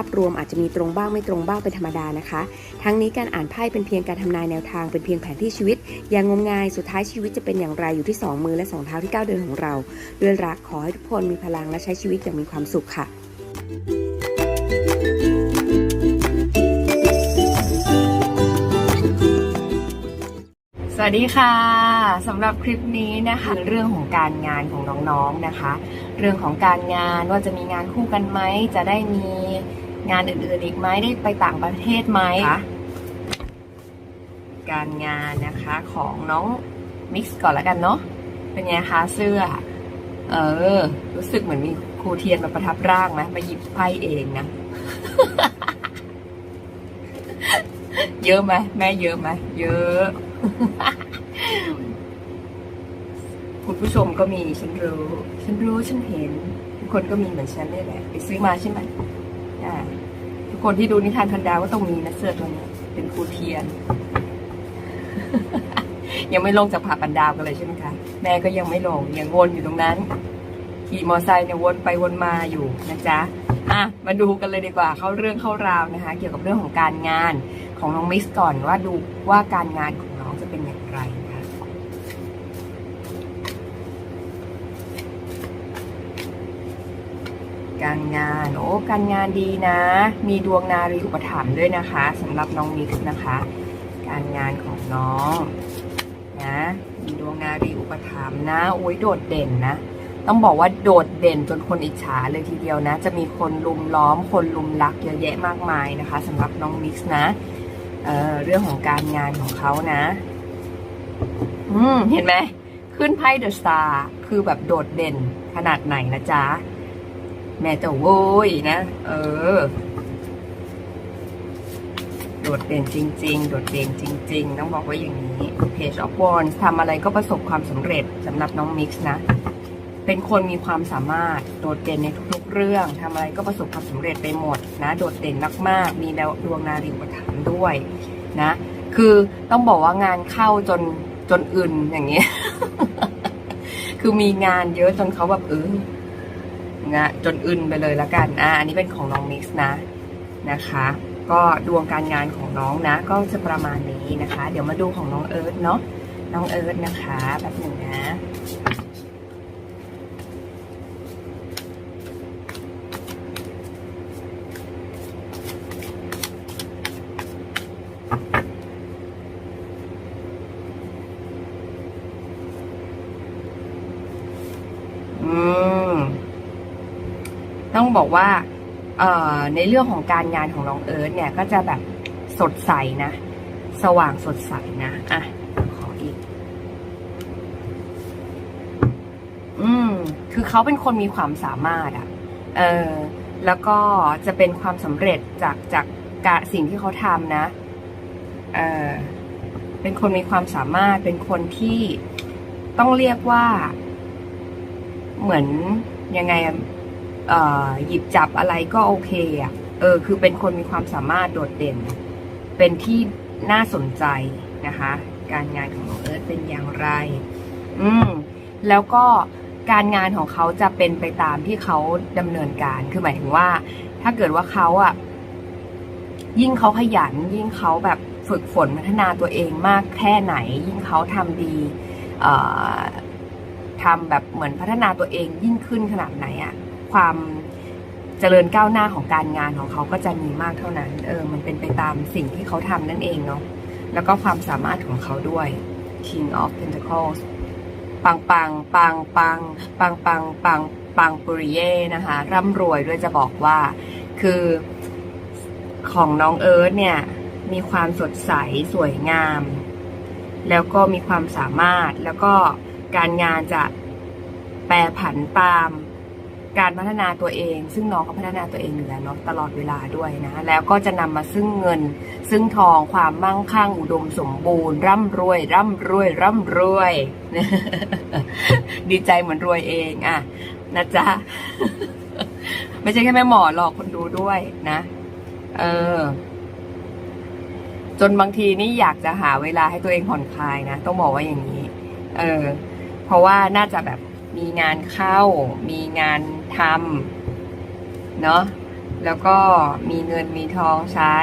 ารอ่านในภาพรวมอาจจะมีตรงบ้างไม่ตรงบ้างเป็นธรรมดานะคะ ทั้งนี้การอ่านไพ่เป็นเพียงการทำนายแนวทางเป็นเพียงแผนที่ชีวิต อย่างงมงายสุดท้ายชีวิตจะเป็นอย่างไรอยู่ที่สองมือและสองเท้าที่ก้าวเดินของเรา ด้วยรักขอให้ทุกคนมีพลังและใช้ชีวิตอย่างมีความสุขค่ะสวัสดีค่ะสำหรับคลิปนี้นะคะเรื่องของการงานของน้องๆนะคะ เรื่องของการงานว่าจะมีงานคู่กันไหมจะได้มี งานอื่นๆอีกไหมได้ไปต่างประเทศไหมการงานนะคะของน้องมิกซ์ก่อนแล้วกันเนาะเป็นไงคะเสื้อ เออ รู้สึกเหมือนมีครูเทียนมาประทับร่างไหมมาหยิบไพ่เองนะ เยอะไหมแม่เยอะไหมเยอะ คุณผู้ชมก็มีฉันรู้ ฉันรู้ฉันเห็น ทุกคนก็มีเหมือนฉันนี่แหละ ไปซื้อมาใช่ไหมอ่า คนที่ดูนิทานพันดาวก็ต้องมีนะเสื้อตัวนี้เป็นครูเทียน ยังไม่ลงจากผาปันดาวกันเลยใช่ไหมคะแม่ก็ยังไม่ลงยังวนอยู่ตรงนั้นขี่มอไซค์เนี่ยวนไปวนมาอยู่นะจ๊ะอะมาดูกันเลยดีกว่าเข้าเรื่องเข้าราวนะคะ เกี่ยวกับเรื่องของการงานของน้องมิสก่อนว่าดูว่าการงานของน้องจะเป็นอย่างไรนะคะ การงาน โอ้การงานดีนะ มีดวงนารีอุปถัมภ์ด้วยนะคะสำหรับน้องมิกซ์นะคะ การงานของน้องนะมีดวงนารีอุปถัมภ์นะโอ้ยโดดเด่นนะ ต้องบอกว่าโดดเด่นจนคนอิจฉาเลยทีเดียวนะ จะมีคนลุมล้อมคนลุมรักเยอะแยะมากมายนะคะสำหรับน้องมิกซ์นะเเรื่องของการงานของเขานะ อืมเห็นไหมขึ้นไพ่เดอะสตาร์คือแบบโดดเด่นขนาดไหนนะจ๊ะ แม่จะโว้ยนะ เออ โดดเด่นจริง ๆ โดดเด่นจริง ๆ ต้องบอกว่าอย่างนี้ Page of Wands ทำอะไรก็ประสบความสำเร็จสำหรับน้องมิกซ์นะ เป็นคนมีความสามารถโดดเด่นในทุกๆ เรื่องทำอะไรก็ประสบความสำเร็จไปหมดนะ โดดเด่นมากๆ มีดาวดวงนารีอุปถัมภ์ด้วยนะ คือต้องบอกว่างานเข้าจนจนอื่นอย่างเงี้ย คือมีงานเยอะจนเขาแบบเออ งะจนอึนไปเลยละกันอ่าอันนี้เป็นของน้องมิกซ์นะนะคะ ก็ดวงการงานของน้องนะ ก็จะประมาณนี้นะคะ เดี๋ยวมาดูของน้องเอิร์ธเนาะน้องเอิร์ธนะคะแบบหนึ่งนะอืม ต้องบอกว่าในเรื่องของการงานของน้องเอิร์ธเนี่ยก็จะแบบสดใสนะ สว่างสดใสนะอะขออีก อืม คือเขาเป็นคนมีความสามารถอะเออแล้วก็จะเป็นความสำเร็จจากจากกะสิ่งที่เขาทำนะ เออเป็นคนมีความสามารถเป็นคนที่ต้องเรียกว่า เหมือนยังไง หยิบจับอะไรก็โอเคอะเออคือเป็นคนมีความสามารถโดดเด่น เป็นที่น่าสนใจนะคะ การงานของน้องเอิร์ธเป็นอย่างไร อืมแล้วก็การงานของเขาจะเป็นไปตามที่เขาดำเนินการ คือหมายถึงว่า ถ้าเกิดว่าเขาอะยิ่งเขาขยัน ยิ่งเขาแบบฝึกฝนพัฒนาตัวเองมากแค่ไหน ยิ่งเขาทำดีทำแบบเหมือนพัฒนาตัวเองยิ่งขึ้นขนาดไหนอะ ความเจริญก้าวหน้าของการงานของเขาก็จะมีมากเท่านั้น เออ มันเป็นไปตามสิ่งที่เขาทำนั่นเองเนาะ แล้วก็ความสามารถของเขาด้วย King of Pentacles ปังปังปังปังปังปังปังปังปุริเย่นะคะ ร่ำรวยด้วยจะบอกว่า คือของน้องเอิร์ธเนี่ย มีความสดใสสวยงาม แล้วก็มีความสามารถแล้วก็การงานจะแปรผันตาม การพัฒนาตัวเอง ซึ่งน้องเขาพัฒนาตัวเองอยู่แล้วเนาะตลอดเวลาด้วยนะ แล้วก็จะนำมาซึ่งเงิน ซึ่งทองความมั่งคั่งอุดมสมบูรณ์ ร่ำรวย ร่ำรวย ร่ำรวย ดีใจเหมือนรวยเองอะนะจ๊ะ ไม่ใช่แค่แม่หมอหรอกคนดูด้วยนะ เออ จนบางทีนี่อยากจะหาเวลาให้ตัวเองผ่อนคลายนะ ต้องบอกว่าอย่างนี้ เออ เพราะว่าน่าจะแบบ มีงานเข้า มีงานทำเนาะแล้วก็มีเงินมีทองใช้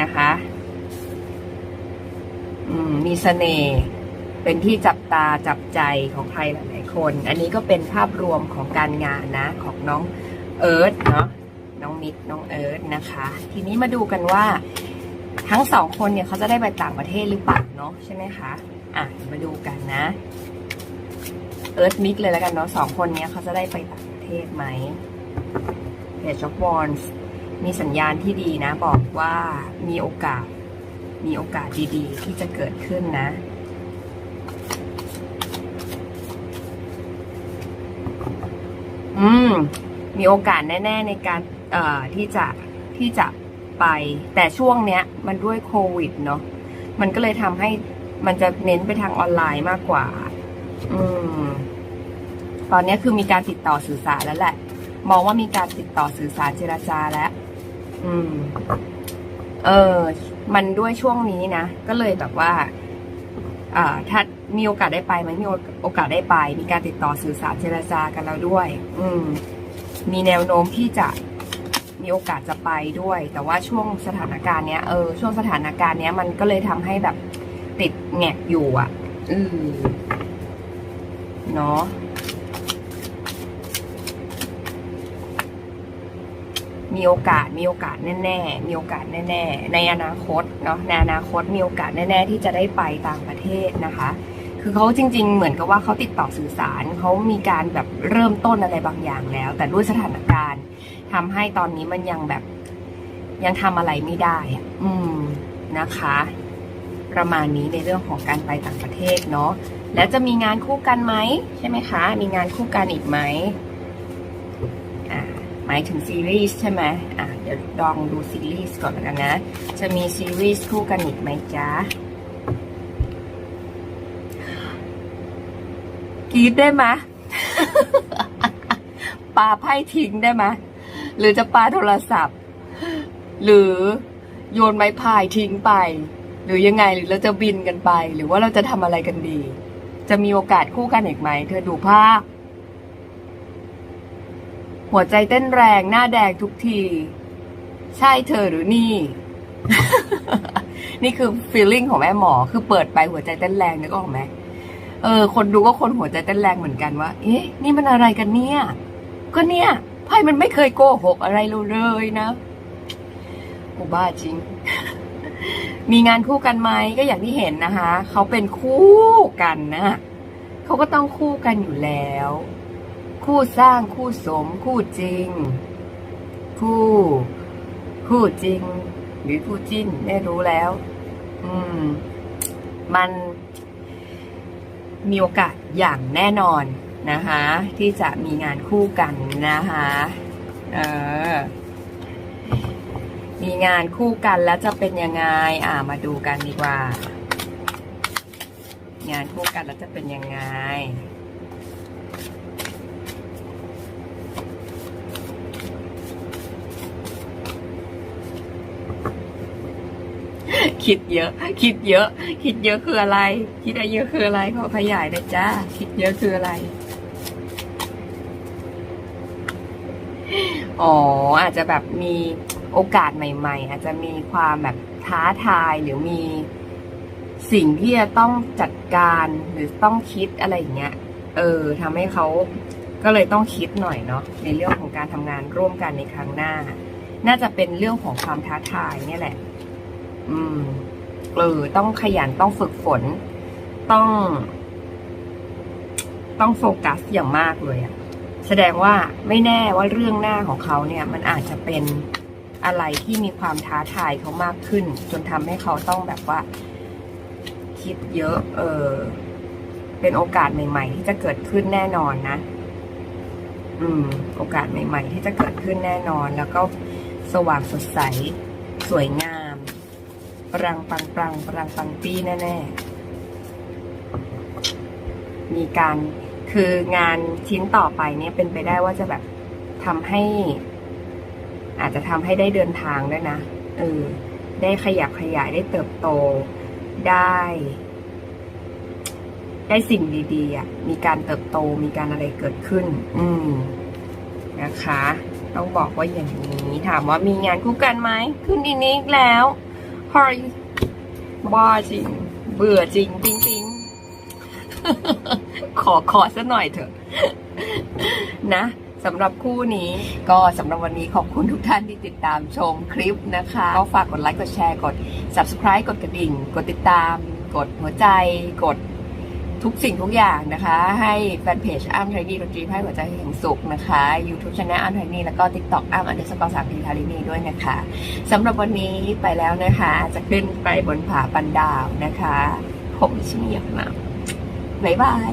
นะคะอืมมีเสน่ห์เป็นที่จับตาจับใจของใครหลายๆคน อันนี้ก็เป็นภาพรวมของการงานนะ ของน้องเอิร์ธเนาะน้องนิดน้องเอิร์ธนะคะ ทีนี้มาดูกันว่า ทั้งสองคนเนี่ยเขาจะได้ไปต่างประเทศหรือเปล่าเนาะใช่ไหมคะ อะมาดูกันนะ เอิร์ธมิกเลยแล้วกันเนาะสองคนนี้เขาจะได้ไปต่างประเทศไหมเพจช็อปวอนส์มีสัญญาณที่ดีนะ บอกว่ามีโอกาส มีโอกาสดีๆ ที่จะเกิดขึ้นนะอืมมีโอกาสแน่ ๆ ในการเอ่อที่จะที่จะไป แต่ช่วงเนี้ย มันด้วยโควิดเนาะมันก็เลยทำให้มันจะเน้นไปทางออนไลน์มากกว่า อืม ตอนนี้คือมีการติดต่อสื่อสารแล้วแหละ มองว่ามีการติดต่อสื่อสารเจราจาแล้ว อืม เออ มันด้วยช่วงนี้นะ ก็เลยแบบว่า อ่า ถ้ามีโอกาสได้ไปไหมมีโอกาสได้ไป มีการติดต่อสื่อสารเจรจากันแล้วด้วย อืม มีแนวโน้มที่จะมีโอกาสจะไปด้วย แต่ว่าช่วงสถานการณ์เนี้ยเออช่วงสถานการณ์เนี้ยมันก็เลยทำให้แบบติดแงกอยู่อะ อือ เนาะมีโอกาสมีโอกาสแน่ๆมีโอกาสแน่ๆในอนาคตเนาะในอนาคตมีโอกาสแน่ๆที่จะได้ไปต่างประเทศนะคะ คือเขาจริง ๆ เหมือนกับว่าเขาติดต่อสื่อสารเขามีการแบบเริ่มต้นอะไรบางอย่างแล้ว แต่ด้วยสถานการณ์ทำให้ตอนนี้มันยังแบบยังทำอะไรไม่ได้อืมนะคะ ประมาณนี้ในเรื่องของการไปต่างประเทศเนาะแล้วจะมีงานคู่กันไหมใช่ไหมคะ มีงานคู่กันอีกไหมหมายถึงซีรีส์ใช่ไหมอะเดี๋ยวลองดูซีรีส์ก่อนแล้วกันนะ จะมีซีรีส์คู่กันอีกไหมจ๊ะกรีดได้ไหมปาไพ่ทิ้งได้ไหมหรือจะปาโทรศัพท์ หรือโยนไม้พายทิ้งไป หรือยังไงหรือเราจะบินกันไป หรือว่าเราจะทำอะไรกันดี จะมีโอกาสคู่กันอีกไหม เธอดูภาพ หัวใจเต้นแรงหน้าแดงทุกที ใช่เธอหรือนี่ นี่คือ feeling ของแม่หมอ คือเปิดไปหัวใจเต้นแรงนึกออกไหมเออ คนดูก็คนหัวใจเต้นแรงเหมือนกันว่า เอ๊ะ นี่มันอะไรกันเนี่ย ก็เนี่ยไพ่มันไม่เคยโกหกอะไรเราเลยนะโอ้บ้าจริง มีงานคู่กันไหมก็อย่างที่เห็นนะคะ เขาเป็นคู่กันนะเขาก็ต้องคู่กันอยู่แล้ว คู่สร้างคู่สม คู่จริง คู่ คู่จริง หรือคู่จิ้นไม่รู้แล้ว อืม มันมีโอกาสอย่างแน่นอนนะคะ ที่จะมีงานคู่กันนะคะ เออ มีงานคู่กันแล้วจะเป็นยังไง อ่ามาดูกันดีกว่า งานคู่กันแล้วจะเป็นยังไง คิดเยอะ คิดเยอะ คิดเยอะคืออะไร คิดเยอะคืออะไรขอขยายหน่อยจ้า คิดเยอะคืออะไรอ๋ออาจจะแบบมี โอกาสใหม่ ๆ อาจจะมีความแบบท้าทายหรือมีสิ่งที่จะต้องจัดการหรือต้องคิดอะไรอย่างเงี้ย เออทำให้เขาก็เลยต้องคิดหน่อยเนาะในเรื่องของการทำงานร่วมกันในครั้งหน้า น่าจะเป็นเรื่องของความท้าทายเนี่ยแหละ อืมเออต้องขยันต้องฝึกฝน ต้อง ต้องโฟกัสอย่างมากเลยอะแสดงว่าไม่แน่ว่าเรื่องหน้าของเขาเนี่ย มันอาจจะเป็น อะไรที่มีความท้าทายเขามากขึ้น จนทำให้เขาต้องแบบว่า คิดเยอะ เออ เป็นโอกาสใหม่ ๆ ที่จะเกิดขึ้นแน่นอนนะ อืม โอกาสใหม่ ๆ ที่จะเกิดขึ้นแน่นอน แล้วก็สว่างสดใส สวยงามปรังปังปรังปรังปังปี้แน่ๆ มีการคืองานชิ้นต่อไปเนี่ยเป็นไปได้ว่าจะแบบทำให้ อาจจะทำให้ได้เดินทางด้วยนะเออได้ขยับขยายได้เติบโตได้ ได้สิ่งดีๆอะมีการเติบโตมีการอะไรเกิดขึ้น อืมนะคะ ต้องบอกว่าอย่างนี้ ถามว่ามีงานคู่กันไหมขึ้นอีกนิดแล้วฮอยบ้าจริง เบื่อจริงจริงจริงขอขอสักหน่อยเถอะ นะ สำหรับคู่นี้ก็สำหรับวันนี้ขอบคุณทุกท่านที่ติดตามชมคลิปนะคะ ก็ฝากกดไลค์กดแชร์กด subscribe กดกระดิ่ง กดติดตาม กดหัวใจ กดทุกสิ่งทุกอย่างนะคะ ให้แฟนเพจอ้ามไทนี่ดนตรีให้หัวใจแห่งสุขนะคะ YouTube c h anel อ้ามไทนี่แล้วก็ TikTok อ้ามอันเดอร์สกอร์สามพีทารินีด้วยนะคะสำหรับวันนี้ไปแล้วนะคะ จะขึ้นไปบนผาปันดาวนะคะ ผมชื่อเมียวนะบ๊ายบาย